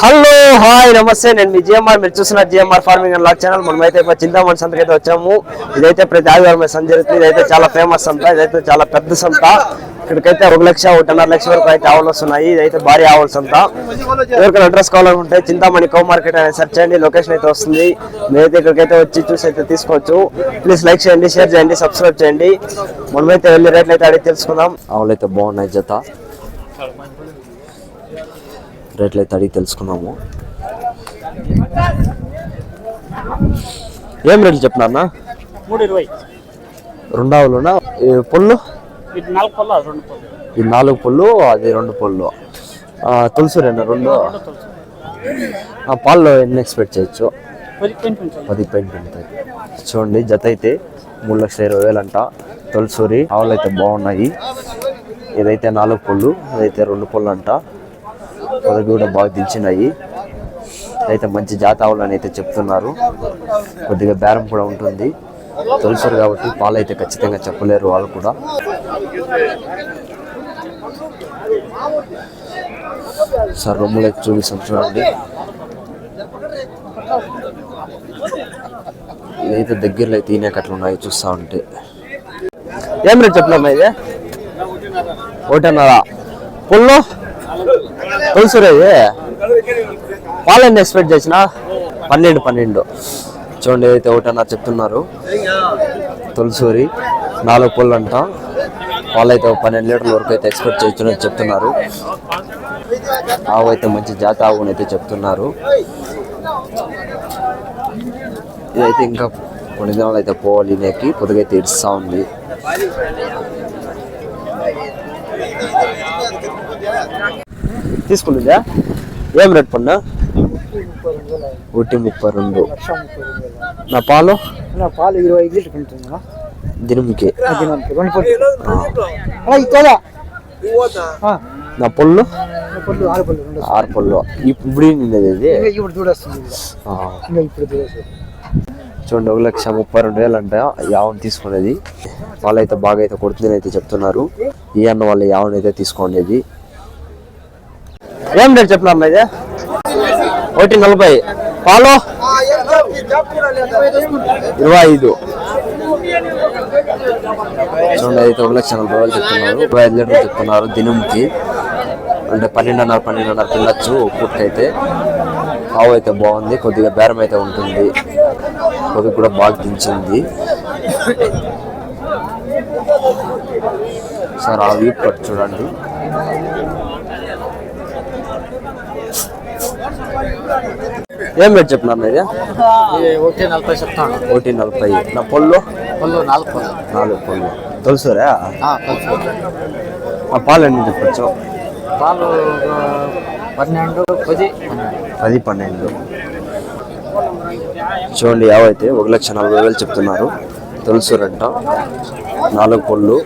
Hello hi నమస్తే. నేను మీ GMR. మీరు చూసిన జిఎంఆర్ ఫార్మింగ్ అండ్ లాక్ ఛానల్. మనమైతే ఇప్పుడు చింతామణి సంతకి అయితే వచ్చాము. ఇదైతే ప్రతి ఆదివారం సంత జరుగుతుంది ఇదైతే చాలా ఫేమస్ సంత. ఇదైతే చాలా పెద్ద సంత. ఇక్కడికైతే ఒక లక్ష ఒకటిన్నర లక్ష వరకు అయితే ఆవులు వస్తున్నాయి. ఇదైతే భారీ ఆవుల సంత. ఎవరికైనా అడ్రస్ కావాలనుకుంటే చింతామణి కో మార్కెట్ అనేది సెర్చ్ చేయండి. లొకేషన్ అయితే వస్తుంది. మీరైతే ఇక్కడికైతే వచ్చి చూసి అయితే తీసుకోవచ్చు. ప్లీజ్ లైక్ చేయండి షేర్ చేయండి సబ్స్క్రైబ్ చేయండి. మనమైతే వెళ్ళి రేట్లు అయితే అడిగి తెలుసుకుందాం. ఆవులు అయితే బాగున్నాయి జత. రేట్లు అయితే అడిగి తెలుసుకున్నాము ఏం రేట్లు చెప్పినారన్నా మూడు ఇరవై రెండు ఆవులునా ఈ ఇది నాలుగు పళ్ళు అది రెండు పళ్ళు ఈ నాలుగు పొల్లు అది రెండు పొల్లు. ఆ, తులసి రెండు రెండు. ఆ, పాల్లో ఎన్ని ఎక్స్పెక్ట్ చేయొచ్చు? పది పెయింట్ ఉంటాయి. చూడండి జత అయితే మూడు లక్షల ఇరవై వేలు అంట. తొలసూరి ఆవులు అయితే బాగున్నాయి. ఇదైతే నాలుగు పళ్ళు ఇదైతే రెండు పళ్ళు అంట. పొదవి కూడా బాగా దించినాయి. అయితే మంచి జాత ఆవులు అయితే చెప్తున్నారు. కొద్దిగా బేరం కూడా ఉంటుంది. తొలిసారు కాబట్టి పాలు అయితే ఖచ్చితంగా చెప్పలేరు వాళ్ళు కూడా. సార్ రొమ్ములు చూపిస్తాం చూడండి. ఇదైతే దగ్గరలో అయితే ఈయనకి ఉన్నాయి చూస్తా ఉంటే. ఏం రేట్ చెప్పలేమ్మా ఇది? ఒకటిన్నర. పుల్లు? తులసిరే పాలు ఎన్ని ఎక్స్పెక్ట్ చేసిన పన్నెండు పన్నెండు చూడండి అయితే ఒకటిన్నర చెప్తున్నారు తులసూరి నాలుగు పుల్లు అంట వాళ్ళైతే పన్నెండు లీటర్ల వరకు అయితే ఎక్స్పెక్ట్ చేయొచ్చు చెప్తున్నారు ఆవు అయితే మంచి జాతి ఆవు అయితే చెప్తున్నారు ఇదైతే ఇంకా కొన్ని దినాలు అయితే పోవాలి నెక్కి అయితే ఇడుస్తా ఉంది తీసుకుంటుందా? ఏం రేట్ పన్నా? ఒకటి ముప్పై రెండు. నా పాలు? నా పాలు ఇరవై ఐదు లీటర్ దినముకి. నా పొల్లు? పళ్ళు ఆరు పళ్ళు ఇప్పుడు చూడొస్తుంది చూడొస్తుంది చూడండి ఒక లక్ష ముప్పై రెండు వేలు అంట యావన్ తీసుకునేది వాళ్ళైతే బాగా అయితే కొడుతుందని అయితే చెప్తున్నారు. ఈ అన్న వాళ్ళు యావన్ అయితే తీసుకోండి ఏం రేట్ చెప్పినారు ఇది? ఒకటి నలభై. పాలు? ఇరవై ఐదు. చూడండి అయితే ఒక లక్ష నలభై వేలు చెప్తున్నారు. ఇరవై ఐదు లీటర్లు చెప్తున్నారు దినంకి అంటే పన్నెండున్నర పన్నెండున్నర పిల్లచ్చు పూర్తయితే ఆవు అయితే. బాగుంది కొద్దిగా బేరం అయితే ఉంటుంది. కొద్దిగా కూడా బాగా దించింది. సార్ ఆ వీప్ చూడండి. ఏం రేట్ చెప్పినారు ఇది? ఒకటి నలభై చెప్తాను. ఒకటి నలభై. నా పొల్లు? పళ్ళు నాలుగు పళ్ళు నాలుగు పొల్లు. తెలుసురా? ఆ పాలు ఎన్ని చెప్పచ్చు పాలు పన్నెండు పది. పది పన్నెండు. చూడండి యావైతే ఒక లక్ష నలభై వేలు చెప్తున్నారు. తెలుసురంట నాలుగు పళ్ళు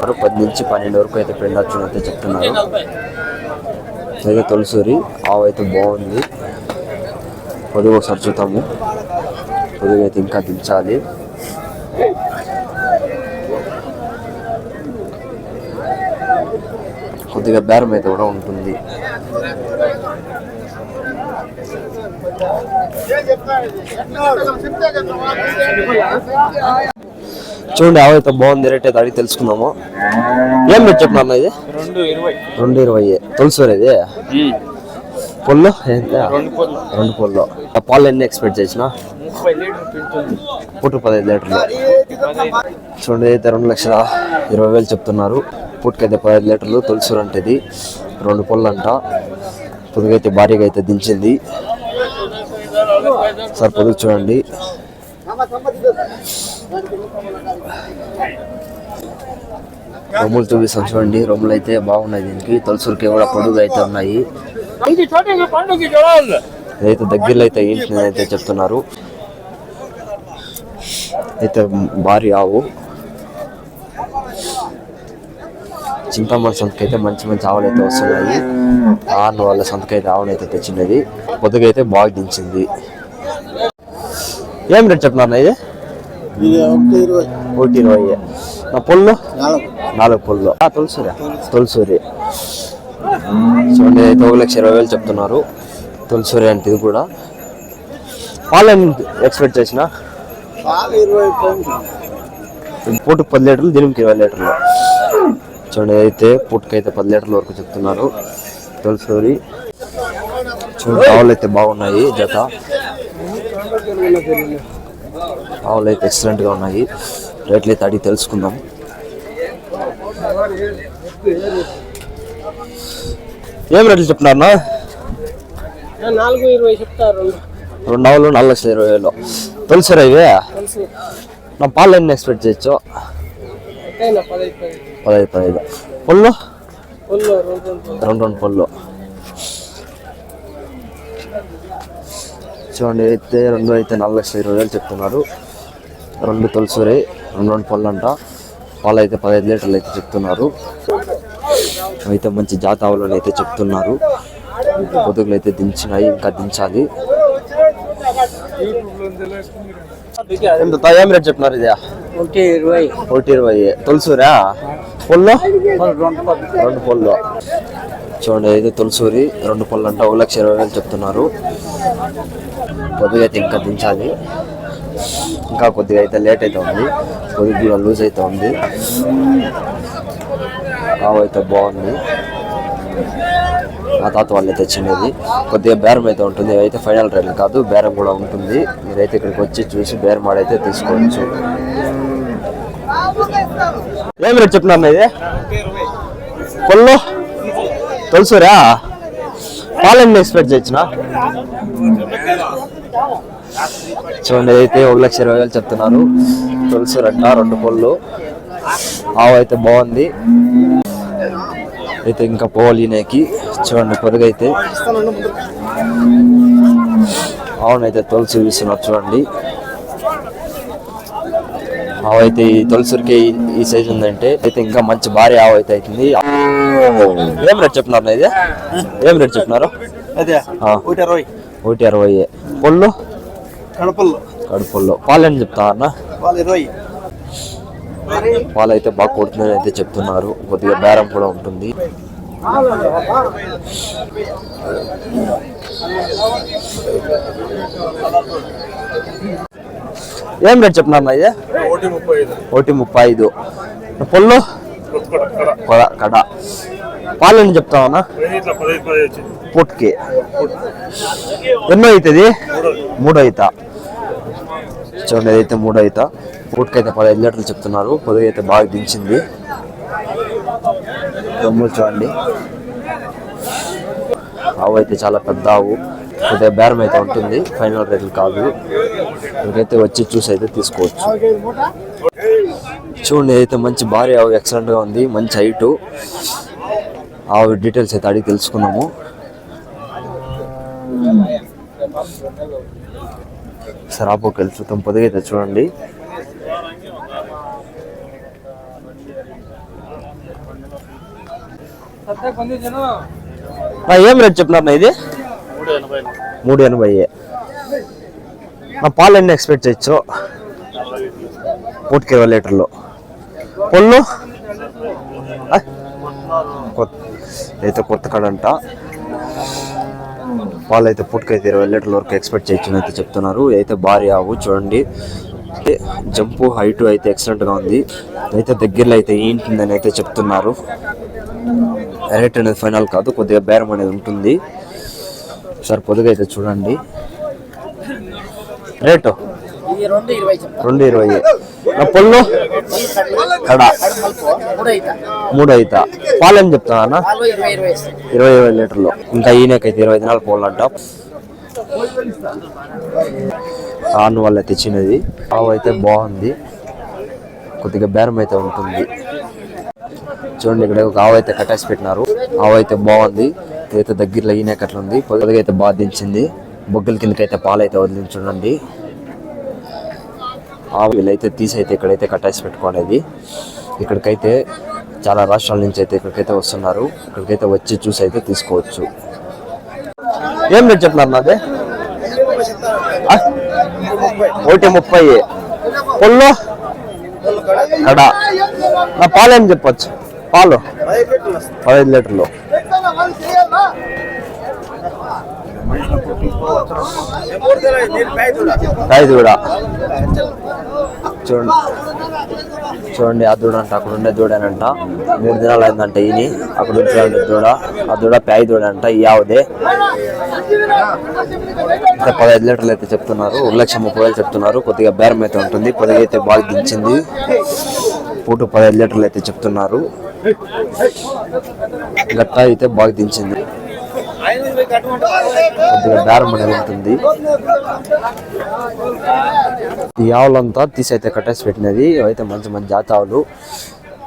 మరి పది నుంచి పన్నెండు వరకు అయితే పెండొచ్చు అయితే చెప్తున్నారు. అయితే తొలసూరి ఆవు అయితే బాగుంది. కొద్దిగా ఒకసారి చూద్దాము. కొద్దిగా అయితే ఇంకా దించాలి. కొద్దిగా బేరం అయితే కూడా ఉంటుంది. చూడండి ఆవు అయితే బాగుంది రేట్ అయితే అడిగి తెలుసుకుందాము. ఏం రేట్ చెప్పినా ఇది? రెండు ఇరవై. రెండు ఇరవై తొలసూరి ఇది? పొల్లు? రెండు పొల్లు. ఆ పాలు ఎన్ని ఎక్స్పెక్ట్ చేసిన? పుట్టు పదహైదు లీటర్లు. చూడండి అయితే రెండు లక్షల ఇరవై వేలు చెప్తున్నారు. పుట్టుకైతే పదహైదు లీటర్లు. తొలసూరు అంటే ఇది రెండు పొల్లు అంట పొదుగైతే భారీగా అయితే దించింది. సార్ పొదుగు చూడండి. రొమ్ములు చూపిస్తాం చూడండి. రొమ్ములు అయితే బాగున్నాయి దీనికి. తొలసూరికి కూడా పొడుగు అయితే ఉన్నాయి. అయితే దగ్గరలో అయితే ఏంటి అయితే చెప్తున్నారు. అయితే భారీ ఆవు. చింతమ్మ సంతకి అయితే మంచి మంచి ఆవులు అయితే వస్తున్నాయి. ఆరు వాళ్ళ సంతకి అయితే ఆవును అయితే తెచ్చినది. పొద్దుగైతే అయితే బాగా దించింది. ఏం రేట్ చెప్తున్నారు ఇది? ఒకటి ఇరవై. నా పొల్లు? నాలుగు. పొల్లు. తొలసూరి. తొలసూరి. చూడండి అయితే ఒక లక్ష ఇరవై వేలు చెప్తున్నారు. తులసూరి అంటే ఇది కూడా. పాలు ఎక్స్పెక్ట్ చేసిన? పూటకు పది లీటర్లు దీనికి ఇరవై లీటర్లు. చూడండి అయితే పూటకి అయితే పది లీటర్ల వరకు చెప్తున్నారు. తులసూరి. చూడండి ఆవులు అయితే బాగున్నాయి జత. ఆవులు అయితే ఎక్సలెంట్గా ఉన్నాయి. రేట్లు అయితే అడిగి తెలుసుకుందాం. ఏం రేట్లు చెప్తున్నారన్నా నాలుగు ఇరవై చెప్తారు రెండు ఆవులు నాలుగు లక్షల ఇరవై వేలు. తులసూరి ఇవే? నా పాలు ఎన్ని ఎక్స్పెక్ట్ చేయొచ్చు? పదహైదు పది పదహైదు పళ్ళు? ఒళ్ళు రెండు రెండు. రెండు రెండు పళ్ళు. చూడండి అయితే రెండు అయితే నాలుగు లక్షల ఇరవై వేలు చెప్తున్నారు. రెండు తులసూరి రెండు రెండు పళ్ళు అంట పాలు అయితే పదహైదు లీటర్లు అయితే చెప్తున్నారు. అయితే మంచి జాత ఆవులను అయితే చెప్తున్నారు. పొదుగులు అయితే దించినాయి ఇంకా దించాలి. ఎంత ఏం రేట్ చెప్తున్నారు ఇదే? ఒకటి ఇరవై. ఒకటి ఇరవై. తులసూరా? పళ్ళు? రెండు పళ్ళు. చూడండి ఇది తులసూరి రెండు పళ్ళు అంటే ఒక లక్ష ఇరవై వేలు చెప్తున్నారు. కొద్దిగా అయితే ఇంకా దించాలి. ఇంకా కొద్దిగా అయితే లేట్ అయితే ఉంది. కొద్దిగా కూడా లూజ్ అయితే ఉంది. ఆవు అయితే బాగుంది. ఆ తాత వాళ్ళు అయితే చిన్నది కొద్దిగా బేరం అయితే ఉంటుంది. అయితే ఫైనల్ రేట్లు కాదు బేరం కూడా ఉంటుంది. మీరైతే ఇక్కడికి వచ్చి చూసి బేరం ఆడైతే తీసుకోవచ్చు. ఏం రేట్ చెప్తున్నారు ఇది? కొల్లు? తెలుసురా? పాలన్నీ ఎక్స్పెక్ట్ చేయొచ్చునా చూడండి అయితే ఒక లక్ష ఇరవై వేలు చెప్తున్నారు తులసి రెండ రెండు పళ్ళు ఆవు అయితే బాగుంది. అయితే ఇంకా పోవాలి ఈయనకి చూడండి పొదుగైతే. అవునైతే తులసి వీస్తున్నారు చూడండి. ఆవు అయితే ఈ తులసికి ఈ సైజ్ ఉందంటే అయితే ఇంకా మంచి భారీ ఆవు అయితే అవుతుంది. ఏం రేట్ చెప్తున్నారు ఇది? ఏం రేట్ చెప్తున్నారు? అదే ఒకటి ఇరవై ఒకటి అరవై పొల్లు కడపల్లో. కడుపుల్లో. పాలు అని చెప్తా అన్న? వాళ్ళు ఇరవై. పాలు అయితే బాగా కొడుతుందని అయితే చెప్తున్నారు. కొద్దిగా బేరం కూడా ఉంటుంది. ఏం రేట్ చెప్తున్నారు ఇది? ఒకటి ముప్పై ఐదు. ఒకటి ముప్పై ఐదు. పొల్లు కొడ- కడ. పాలు అని చెప్తావన్నా పుట్కి ఎన్నో అవుతుంది మూడో అవుతా చూడండి అయితే మూడో అవుతా పుట్కి అయితే పదహైదు లీటర్లు చెప్తున్నారు. పొదుగు అయితే బాగా దించింది. దమ్ములు చూడండి. ఆవు అయితే చాలా పెద్ద ఆవు. కొద్దిగా బేరం అయితే ఉంటుంది. ఫైనల్ రేట్లు కాదు. ఇంకైతే వచ్చి చూసి అయితే తీసుకోవచ్చు. చూడండి అయితే మంచి భారీ ఆవు ఎక్సలెంట్గా ఉంది. మంచి హైటు ఆవిడ డీటెయిల్స్ అయితే అడిగి తెలుసుకున్నాము. సరాపోకి వెళ్ళి చూద్దాం. పొదిగైతే చూడండి. ఏం రేట్ చెప్పినారు ఇది? మూడు ఎనభై. నా పాలు ఎన్ని ఎక్స్పెక్ట్ చేయొచ్చు? పూటికి ఇరవై లీటర్లు. పొల్లు? అయితే కొత్త కడంట పాలు అయితే పూటకైతే ఇరవై లీటర్ల వరకు ఎక్స్పెక్ట్ చేయొచ్చు అయితే చెప్తున్నారు. అయితే భారీ ఆవు చూడండి జంపు హైట్ అయితే ఎక్సలెంట్గా ఉంది. అయితే దగ్గరలో అయితే ఏంటిందని అయితే చెప్తున్నారు. రేట్ అనేది ఫైనల్ కాదు కొద్దిగా బేరం అనేది ఉంటుంది. సార్ పొదుగు అయితే చూడండి. రేటు రెండు ఇరవై. పొల్లు? కడ. మూడు అయితే మూడు అయితా పాలు అని చెప్తా అన్న ఇరవై ఇరవై లీటర్లు. ఇంకా ఈయనకైతే ఇరవై దినాలు పోవాలంట ఆను వల్ల తెచ్చినది. ఆవు అయితే బాగుంది. కొద్దిగా బేరం అయితే ఉంటుంది. చూడండి ఇక్కడ ఒక ఆవు అయితే కట్టేసి పెట్టినారు. ఆవు అయితే బాగుంది. ఇదైతే దగ్గరలో ఈయన కట్ల ఉంది పొద్దుగా అయితే బాగా దించింది బొగ్గల కిందకైతే పాలు అయితే వదిలింది చూడండి. ఆవు తీసి తీసైతే ఇక్కడైతే కట్టాసి పెట్టుకోనేది. ఇక్కడికైతే చాలా రాష్ట్రాల నుంచి అయితే ఇక్కడికైతే వస్తున్నారు. ఇక్కడికైతే వచ్చి చూసి అయితే తీసుకోవచ్చు. ఏం రేట్ చెప్తున్నారు నాది? ఒకటి ముప్పై. పొల్లో? కడ. నా పాలు ఏం చెప్పచ్చు? పాలు? పదహైదు లీటర్లు. ఐదు కూడా. చూడండి. చూడండి ఆ దూడ అంట అక్కడ ఉండే దూడనంట. మూడు దినాలు అయిందంట ఈయన. అక్కడ ఉండే దూడ. ఆ దూడ ప్యాయి దూడ అంట ఈ ఆవుదే. అయితే పదహైదు లీటర్లు అయితే చెప్తున్నారు. ఒక లక్ష ముప్పై వేలు చెప్తున్నారు. కొద్దిగా బేరం అయితే ఉంటుంది. కొద్దిగా అయితే బాగా దించింది పూట పదహైదు లీటర్లు అయితే చెప్తున్నారు. గట్ట అయితే బాగా దించింది కొద్దిగా అనేది ఉంటుంది. ఈ ఆవులంతా తీసి అయితే కట్టేసి పెట్టినది. అయితే మంచి మంచి జాతి ఆవులు.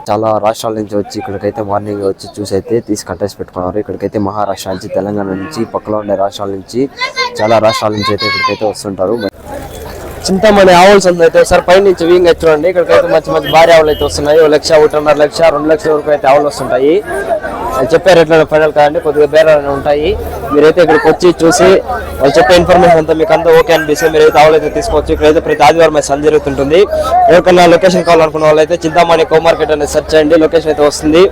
చాలా రాష్ట్రాల నుంచి వచ్చి ఇక్కడికైతే మార్నింగ్ వచ్చి చూసి అయితే తీసి కట్టేసి పెట్టుకున్నారు. ఇక్కడికైతే మహారాష్ట్ర నుంచి తెలంగాణ నుంచి పక్కలో ఉండే రాష్ట్రాల నుంచి చాలా రాష్ట్రాల నుంచి అయితే ఇక్కడికైతే వస్తుంటారు. చింతమణి ఆవులు సంత అయితే ఒకసారి పై నుంచి వీంగ్ చూడండి. ఇక్కడికైతే మంచి మంచి భారీ ఆవులు అయితే వస్తున్నాయి. ఒక లక్ష ఒకటిన్నర లక్ష రెండు లక్షల వరకు అయితే ఆవులు వస్తుంటాయి. వాళ్ళు చెప్పే రేట్లలో ఫైనల్ కాదండి కొద్దిగా బేరాలు ఉంటాయి. మీరైతే ఇక్కడికి వచ్చి చూసి వాళ్ళు చెప్పే ఇన్ఫర్మేషన్ అంతా మీకు అంతా ఓకే అనిపిస్తే మీరైతే ఆవులైతే తీసుకోవచ్చు ఇక్కడైతే ప్రతి ఆదివారం అయితే సంత జరుగుతుంటుంది. ఎవరికన్నా లొకేషన్ కావాలనుకున్న వాళ్ళైతే చింతామణి కో మార్కెట్ అనేది సెర్చ్ చేయండి లొకేషన్ అయితే వస్తుంది.